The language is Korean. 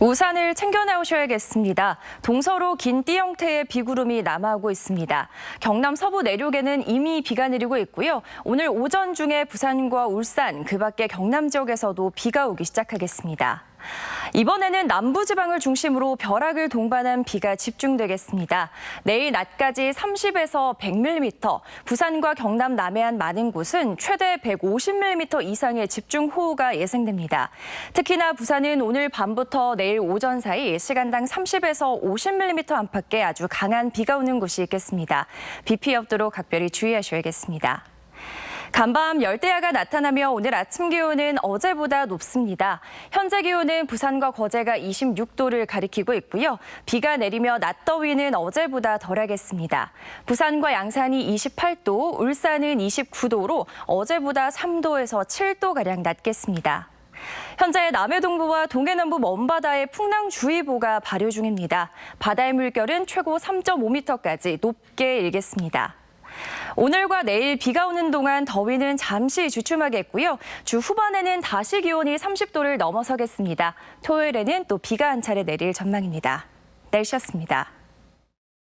우산을 챙겨 나오셔야겠습니다. 동서로 긴 띠 형태의 비구름이 남하하고 있습니다. 경남 서부 내륙에는 이미 비가 내리고 있고요. 오늘 오전 중에 부산과 울산, 그 밖에 경남 지역에서도 비가 오기 시작하겠습니다. 이번에는 남부지방을 중심으로 벼락을 동반한 비가 집중되겠습니다. 내일 낮까지 30에서 100mm, 부산과 경남 남해안 많은 곳은 최대 150mm 이상의 집중호우가 예상됩니다. 특히나 부산은 오늘 밤부터 내일 오전 사이 시간당 30에서 50mm 안팎의 아주 강한 비가 오는 곳이 있겠습니다. 비 피해 없도록 각별히 주의하셔야겠습니다. 간밤 열대야가 나타나며 오늘 아침 기온은 어제보다 높습니다. 현재 기온은 부산과 거제가 26도를 가리키고 있고요. 비가 내리며 낮 더위는 어제보다 덜하겠습니다. 부산과 양산이 28도, 울산은 29도로 어제보다 3도에서 7도 가량 낮겠습니다. 현재 남해 동부와 동해 남부 먼바다에 풍랑주의보가 발효 중입니다. 바다의 물결은 최고 3.5m까지 높게 일겠습니다. 오늘과 내일 비가 오는 동안 더위는 잠시 주춤하겠고요. 주 후반에는 다시 기온이 30도를 넘어서겠습니다. 토요일에는 또 비가 한 차례 내릴 전망입니다. 날씨였습니다.